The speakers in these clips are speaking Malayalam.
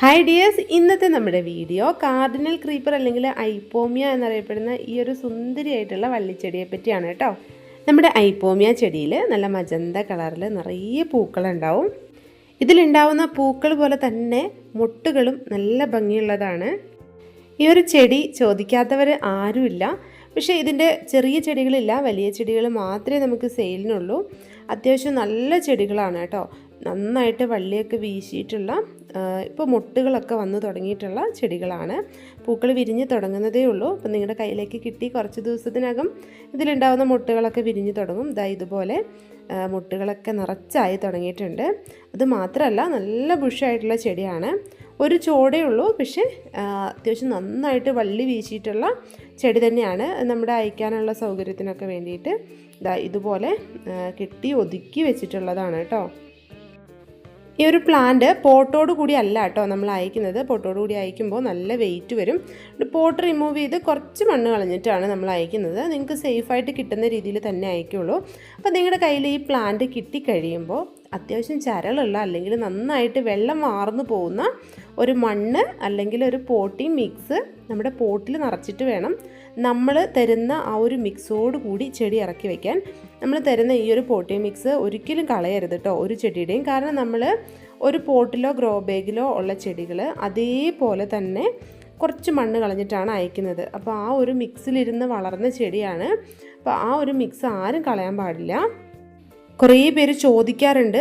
ഹായ് ഡിയേഴ്സ് ഇന്നത്തെ നമ്മുടെ വീഡിയോ കാർഡിനൽ ക്രീപ്പർ അല്ലെങ്കിൽ ഐപ്പോമിയ എന്നറിയപ്പെടുന്ന ഈ ഒരു സുന്ദരിയായിട്ടുള്ള വള്ളിച്ചെടിയെ പറ്റിയാണ് കേട്ടോ. നമ്മുടെ ഐപ്പോമിയ ചെടിയിൽ നല്ല മജന്ത കളറിൽ നിറയെ പൂക്കളുണ്ടാവും. ഇതിലുണ്ടാവുന്ന പൂക്കൾ പോലെ തന്നെ മുട്ടുകളും നല്ല ഭംഗിയുള്ളതാണ്. ഈ ഒരു ചെടി ചോദിക്കാത്തവർ ആരുമില്ല. പക്ഷേ ഇതിന്റെ ചെറിയ ചെടികളില്ല. വലിയ ചെടികൾ മാത്രമേ നമുക്ക് സെയിലിനുള്ളൂ. അത്യാവശ്യം നല്ല ചെടികളാണ് കേട്ടോ. നന്നായിട്ട് വള്ളിയൊക്കെ വീശിയിട്ടുള്ള ഇപ്പോൾ മുട്ടുകളൊക്കെ വന്നു തുടങ്ങിയിട്ടുള്ള ചെടികളാണ്. പൂക്കൾ വിരിഞ്ഞ് തുടങ്ങുന്നതേ ഉള്ളൂ. അപ്പം നിങ്ങളുടെ കയ്യിലേക്ക് കിട്ടി കുറച്ച് ദിവസത്തിനകം ഇതിലുണ്ടാകുന്ന മുട്ടുകളൊക്കെ വിരിഞ്ഞ് തുടങ്ങും. ഇതാ ഇതുപോലെ മുട്ടുകളൊക്കെ നിറച്ചായി തുടങ്ങിയിട്ടുണ്ട്. അത് മാത്രമല്ല നല്ല ബുഷായിട്ടുള്ള ചെടിയാണ്. ഒരു ചോടേ ഉള്ളൂ പക്ഷേ അത്യാവശ്യം നന്നായിട്ട് വള്ളി വീശിയിട്ടുള്ള ചെടി തന്നെയാണ്. നമ്മുടെ അയക്കാനുള്ള സൗകര്യത്തിനൊക്കെ വേണ്ടിയിട്ട് ഇതാ ഇതുപോലെ കെട്ടി ഒതുക്കി വെച്ചിട്ടുള്ളതാണ് കേട്ടോ. ഈ ഒരു പ്ലാന്റ് പോട്ടോട് കൂടി അല്ല കേട്ടോ നമ്മൾ അയക്കുന്നത്. പോട്ടോട് കൂടി അയക്കുമ്പോൾ നല്ല വെയിറ്റ് വരും. പോട്ട് റിമൂവ് ചെയ്ത് കുറച്ച് മണ്ണ് കളഞ്ഞിട്ടാണ് നമ്മൾ അയക്കുന്നത്. നിങ്ങൾക്ക് സേഫായിട്ട് കിട്ടുന്ന രീതിയിൽ തന്നെ അയക്കുള്ളൂ. അപ്പോൾ നിങ്ങളുടെ കയ്യിൽ ഈ പ്ലാന്റ് കിട്ടിക്കഴിയുമ്പോൾ അത്യാവശ്യം ചരളുള്ള അല്ലെങ്കിൽ നന്നായിട്ട് വെള്ളം വാർന്നു പോകുന്ന ഒരു മണ്ണ് അല്ലെങ്കിൽ ഒരു പോട്ടി മിക്സ് നമ്മുടെ പോട്ടിൽ നിറച്ചിട്ട് വേണം നമ്മൾ തരുന്ന ആ ഒരു മിക്സോട് കൂടി ചെടി ഇറക്കി വയ്ക്കാൻ നമ്മൾ തരുന്ന ഈ ഒരു പോട്ടി മിക്സ് ഒരിക്കലും കളയരുത് കേട്ടോ ഒരു ചെടിയുടെയും. കാരണം നമ്മൾ ഒരു പോട്ടിലോ ഗ്രോ ബാഗിലോ ഉള്ള ചെടികൾ അതേപോലെ തന്നെ കുറച്ച് മണ്ണ് കളഞ്ഞിട്ടാണ് അയക്കുന്നത്. അപ്പോൾ ആ ഒരു മിക്സിലിരുന്ന് വളർന്ന ചെടിയാണ്. അപ്പോൾ ആ ഒരു മിക്സ് ആരും കളയാൻ പാടില്ല. കുറേ പേര് ചോദിക്കാറുണ്ട്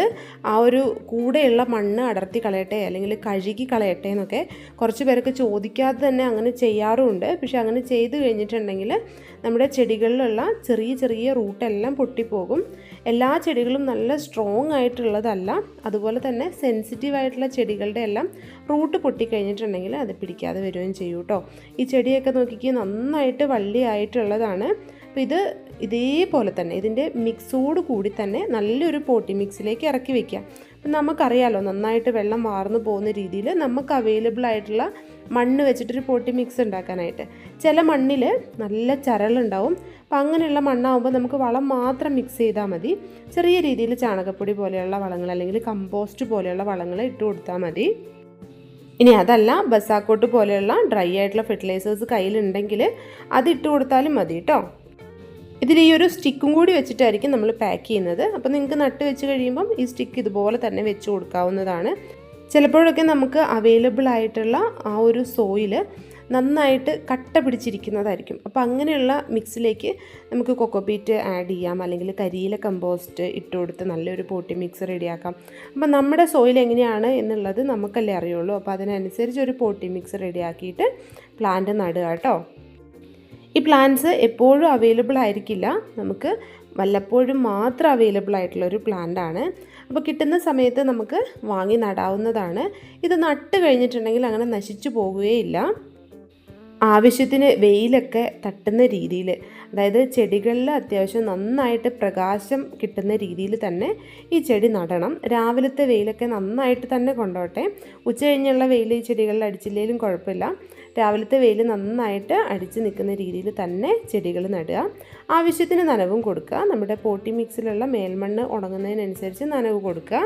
ആ ഒരു കൂടെയുള്ള മണ്ണ് അടർത്തി കളയട്ടെ അല്ലെങ്കിൽ കഴുകി കളയട്ടെ എന്നൊക്കെ. കുറച്ച് പേരൊക്കെ ചോദിക്കാതെ തന്നെ അങ്ങനെ ചെയ്യാറുമുണ്ട് പക്ഷെ അങ്ങനെ ചെയ്ത് കഴിഞ്ഞിട്ടുണ്ടെങ്കിൽ നമ്മുടെ ചെടികളിലുള്ള ചെറിയ ചെറിയ റൂട്ടെല്ലാം പൊട്ടിപ്പോകും. എല്ലാ ചെടികളും നല്ല സ്ട്രോങ് ആയിട്ടുള്ളതല്ല. അതുപോലെ തന്നെ സെൻസിറ്റീവ് ആയിട്ടുള്ള ചെടികളുടെ എല്ലാം റൂട്ട് പൊട്ടിക്കഴിഞ്ഞിട്ടുണ്ടെങ്കിൽ അത് പിടിക്കാതെ വരികയും ചെയ്യും കേട്ടോ. ഈ ചെടിയൊക്കെ നോക്കിക്ക് നന്നായിട്ട് വള്ളിയായിട്ടുള്ളതാണ്. അപ്പോൾ ഇത് ഇതേപോലെ തന്നെ ഇതിന്റെ മിക്സോട് കൂടി തന്നെ നല്ലൊരു പോട്ടി മിക്സിലേക്ക് ഇറക്കി വെക്കുക. അപ്പം നമുക്കറിയാലോ നന്നായിട്ട് വെള്ളം വാർന്നു പോകുന്ന രീതിയിൽ നമുക്ക് അവൈലബിൾ ആയിട്ടുള്ള മണ്ണ് വെച്ചിട്ടൊരു പോട്ടി മിക്സ് ഉണ്ടാക്കാനായിട്ട്. ചില മണ്ണിൽ നല്ല ചരളുണ്ടാവും. അപ്പം അങ്ങനെയുള്ള മണ്ണാകുമ്പോൾ നമുക്ക് വളം മാത്രം മിക്സ് ചെയ്താൽ മതി. ചെറിയ രീതിയിൽ ചാണകപ്പൊടി പോലെയുള്ള വളങ്ങൾ അല്ലെങ്കിൽ കമ്പോസ്റ്റ് പോലെയുള്ള വളങ്ങൾ ഇട്ട് കൊടുത്താൽ മതി. ഇനി അതല്ല ബസാക്കോട്ട് പോലെയുള്ള ഡ്രൈ ആയിട്ടുള്ള ഫെർട്ടിലൈസേഴ്സ് കയ്യിലുണ്ടെങ്കിൽ അത് ഇട്ട് കൊടുത്താലും മതി കേട്ടോ. ഇതിൽ ഈ ഒരു സ്റ്റിക്കും കൂടി വെച്ചിട്ടായിരിക്കും നമ്മൾ പാക്ക് ചെയ്യുന്നത്. അപ്പോൾ നിങ്ങൾക്ക് നട്ട് വെച്ച് കഴിയുമ്പം ഈ സ്റ്റിക്ക് ഇതുപോലെ തന്നെ വെച്ച് കൊടുക്കാവുന്നതാണ്. ചിലപ്പോഴൊക്കെ നമുക്ക് അവൈലബിൾ ആയിട്ടുള്ള ആ ഒരു സോയിൽ നന്നായിട്ട് കട്ട പിടിച്ചിരിക്കുന്നതായിരിക്കും. അപ്പോൾ അങ്ങനെയുള്ള മിക്സിലേക്ക് നമുക്ക് കൊക്കോപീറ്റ് ആഡ് ചെയ്യാം. അല്ലെങ്കിൽ കരിയില കമ്പോസ്റ്റ് ഇട്ട് കൊടുത്ത് നല്ലൊരു പോട്ടി മിക്സ് റെഡിയാക്കാം അപ്പോൾ നമ്മുടെ സോയിൽ എങ്ങനെയാണ് എന്നുള്ളത് നമുക്കല്ലേ അറിയുള്ളൂ. അപ്പോൾ അതിനനുസരിച്ച് ഒരു പോട്ടി മിക്സ് റെഡിയാക്കിയിട്ട് പ്ലാന്റ് നടുക കേട്ടോ. ഈ പ്ലാന്റ്സ് എപ്പോഴും അവൈലബിൾ ആയിരിക്കില്ല. നമുക്ക് വല്ലപ്പോഴും മാത്രം അവൈലബിൾ ആയിട്ടുള്ള ഒരു പ്ലാന്റ് ആണ്. അപ്പോൾ കിട്ടുന്ന സമയത്ത് നമുക്ക് വാങ്ങി നടാവുന്നതാണ്. ഇത് നട്ട് കഴിഞ്ഞിട്ടുണ്ടെങ്കിൽ അങ്ങനെ നശിച്ചു പോകുകയില്ല ആവശ്യത്തിന് വെയിലൊക്കെ തട്ടുന്ന രീതിയിൽ അതായത് ചെടികളിൽ അത്യാവശ്യം നന്നായിട്ട് പ്രകാശം കിട്ടുന്ന രീതിയിൽ തന്നെ ഈ ചെടി നടണം. രാവിലത്തെ വെയിലൊക്കെ നന്നായിട്ട് തന്നെ കൊണ്ടോട്ടെ. ഉച്ച കഴിഞ്ഞുള്ള വെയിൽ ഈ ചെടികളിൽ അടിച്ചില്ലെങ്കിലും കുഴപ്പമില്ല. രാവിലത്തെ വെയിൽ നന്നായിട്ട് അടിച്ച് നിൽക്കുന്ന രീതിയിൽ തന്നെ ചെടികൾ നടുക. ആവശ്യത്തിന് നനവും കൊടുക്കുക. നമ്മുടെ പോട്ടി മിക്സിലുള്ള മേൽമണ്ണ് ഉണങ്ങുന്നതിനനുസരിച്ച് നനവ് കൊടുക്കുക.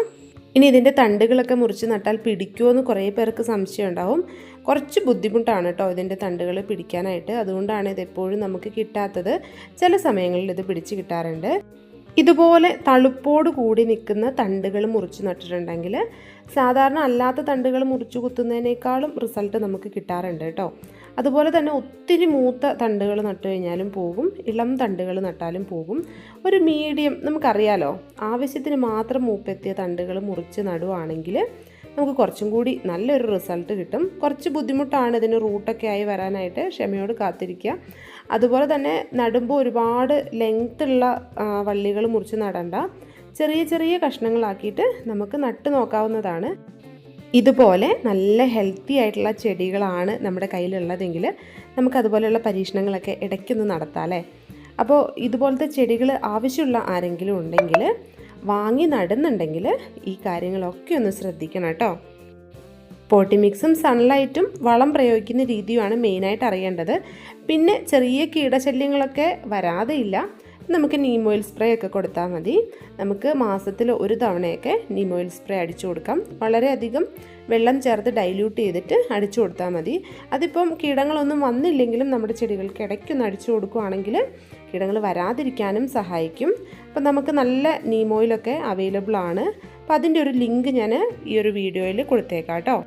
ഇനി ഇതിന്റെ തണ്ടുകളൊക്കെ മുറിച്ച് നട്ടാൽ പിടിക്കുമോ എന്ന് കുറേ പേർക്ക് സംശയം ഉണ്ടാവും കുറച്ച് ബുദ്ധിമുട്ടാണ് കേട്ടോ ഇതിന്റെ തണ്ടുകൾ പിടിക്കാനായിട്ട്. അതുകൊണ്ടാണ് ഇത് എപ്പോഴും നമുക്ക് കിട്ടാത്തത്. ചില സമയങ്ങളിൽ ഇത് പിടിച്ച് കിട്ടാറുണ്ട്. ഇതുപോലെ തളുപ്പോട് കൂടി നിൽക്കുന്ന തണ്ടുകൾ മുറിച്ച് നട്ടിട്ടുണ്ടെങ്കിൽ സാധാരണ അല്ലാത്ത തണ്ടുകൾ മുറിച്ച് കുത്തുന്നതിനേക്കാളും റിസൾട്ട് നമുക്ക് കിട്ടാറുണ്ട് കേട്ടോ. അതുപോലെ തന്നെ ഒത്തിരി മൂത്ത തണ്ടുകൾ നട്ടു കഴിഞ്ഞാലും പോകും ഇളം തണ്ടുകൾ നട്ടാലും പോകും. ഒരു മീഡിയം നമുക്കറിയാലോ ആവശ്യത്തിന് മാത്രം മൂപ്പെത്തിയ തണ്ടുകൾ മുറിച്ച് നടുവാണെങ്കിൽ നമുക്ക് കുറച്ചും കൂടി നല്ലൊരു റിസൾട്ട് കിട്ടും. കുറച്ച് ബുദ്ധിമുട്ടാണ് ഇതിന് റൂട്ടൊക്കെ ആയി വരാനായിട്ട് ക്ഷമയോട് കാത്തിരിക്കുക. അതുപോലെ തന്നെ നടുമ്പോൾ ഒരുപാട് ലെങ്ത്തുള്ള വള്ളികൾ മുറിച്ച് നടണ്ട ചെറിയ ചെറിയ കഷ്ണങ്ങളാക്കിയിട്ട് നമുക്ക് നട്ട് നോക്കാവുന്നതാണ്. ഇതുപോലെ നല്ല ഹെൽത്തി ആയിട്ടുള്ള ചെടികളാണ് നമ്മുടെ കയ്യിലുള്ളതെങ്കിൽ നമുക്കതുപോലെയുള്ള പരീക്ഷണങ്ങളൊക്കെ ഇടയ്ക്കൊന്ന് നടത്താം അല്ലേ? അപ്പോൾ ഇതുപോലത്തെ ചെടികൾ ആവശ്യമുള്ള ആരെങ്കിലും ഉണ്ടെങ്കിൽ വാങ്ങി നടുന്നുണ്ടെങ്കിൽ ഈ കാര്യങ്ങളൊക്കെ ഒന്ന് ശ്രദ്ധിക്കണം കേട്ടോ. പോട്ടിമിക്സും സൺലൈറ്റും വളം പ്രയോഗിക്കുന്ന രീതിയുമാണ് മെയിനായിട്ട് അറിയേണ്ടത്. പിന്നെ ചെറിയ കീടശല്യങ്ങളൊക്കെ വരാതെയില്ല നമുക്ക് നീം ഓയിൽ സ്പ്രേ ഒക്കെ കൊടുത്താൽ മതി. നമുക്ക് മാസത്തിൽ ഒരു തവണയൊക്കെ നീം ഓയിൽ സ്പ്രേ അടിച്ചു കൊടുക്കാം. വളരെയധികം വെള്ളം ചേർത്ത് ഡൈല്യൂട്ട് ചെയ്തിട്ട് അടിച്ചു കൊടുത്താൽ മതി. അതിപ്പം കീടങ്ങളൊന്നും വന്നില്ലെങ്കിലും നമ്മുടെ ചെടികൾക്ക് ഇടയ്ക്കൊന്ന് അടിച്ചു കൊടുക്കുകയാണെങ്കിൽ കീടങ്ങൾ വരാതിരിക്കാനും സഹായിക്കും. അപ്പം നമുക്ക് നല്ല നീം ഓയിലൊക്കെ അവൈലബിൾ ആണ്. അപ്പോൾ അതിന്റെ ഒരു ലിങ്ക് ഞാൻ ഈ ഒരു വീഡിയോയിൽ കൊടുത്തേക്കാം കേട്ടോ.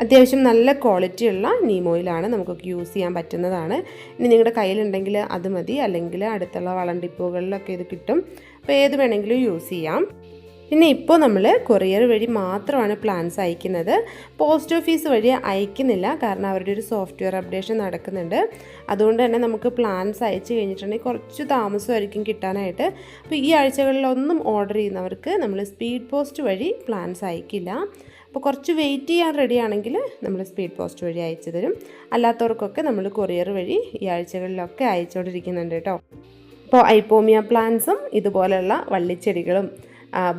അത്യാവശ്യം നല്ല ക്വാളിറ്റിയുള്ള നീം ഓയിലാണ് നമുക്കൊക്കെ യൂസ് ചെയ്യാൻ പറ്റുന്നതാണ്. ഇനി നിങ്ങളുടെ കയ്യിലുണ്ടെങ്കിൽ അത് മതി. അല്ലെങ്കിൽ അടുത്തുള്ള വളണ്ടിപ്പൂകളിലൊക്കെ ഇത് കിട്ടും. അപ്പോൾ ഏത് വേണമെങ്കിലും യൂസ് ചെയ്യാം. പിന്നെ ഇപ്പോൾ നമ്മൾ കൊറിയർ വഴി മാത്രമാണ് പ്ലാൻസ് അയക്കുന്നത്. പോസ്റ്റ് ഓഫീസ് വഴി അയക്കുന്നില്ല. കാരണം അവരുടെ ഒരു സോഫ്റ്റ്വെയർ അപ്ഡേഷൻ നടക്കുന്നുണ്ട്. അതുകൊണ്ട് തന്നെ നമുക്ക് പ്ലാൻസ് അയച്ചു കഴിഞ്ഞിട്ടുണ്ടെങ്കിൽ കുറച്ച് താമസമായിരിക്കും കിട്ടാനായിട്ട്. അപ്പോൾ ഈ ആഴ്ചകളിലൊന്നും ഓർഡർ ചെയ്യുന്നവർക്ക് നമ്മൾ സ്പീഡ് പോസ്റ്റ് വഴി പ്ലാൻസ് അയക്കില്ല. അപ്പോൾ കുറച്ച് വെയിറ്റ് ചെയ്യാൻ റെഡി ആണെങ്കിൽ നമ്മൾ സ്പീഡ് പോസ്റ്റ് വഴി അയച്ചു തരും. അല്ലാത്തവർക്കൊക്കെ നമ്മൾ കൊറിയർ വഴി ഈ ആഴ്ചകളിലൊക്കെ അയച്ചുകൊണ്ടിരിക്കുന്നുണ്ട് കേട്ടോ. അപ്പോൾ ഐപ്പോമിയ പ്ലാന്റ്സും ഇതുപോലെയുള്ള വള്ളിച്ചെടികളും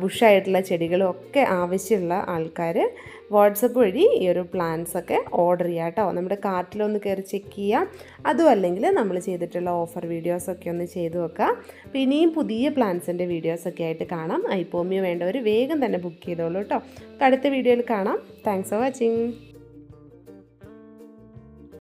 ബുഷായിട്ടുള്ള ചെടികളും ഒക്കെ ആവശ്യമുള്ള ആൾക്കാർ വാട്സപ്പ് വഴി ഈ ഒരു പ്ലാൻസ് ഒക്കെ ഓർഡർ ചെയ്യുക കേട്ടോ. നമ്മുടെ കാർട്ടിലൊന്ന് കയറി ചെക്ക് ചെയ്യുക. അതും അല്ലെങ്കിൽ നമ്മൾ ചെയ്തിട്ടുള്ള ഓഫർ വീഡിയോസൊക്കെ ഒന്ന് ചെയ്തു വെക്കുക. അപ്പോൾ ഇനിയും പുതിയ പ്ലാൻസിന്റെ വീഡിയോസൊക്കെ ആയിട്ട് കാണാം. ഐപ്പോമിയോ വേണ്ടവർ വേഗം തന്നെ ബുക്ക് ചെയ്തോളൂ കേട്ടോ. അടുത്ത വീഡിയോയിൽ കാണാം. Thanks for watching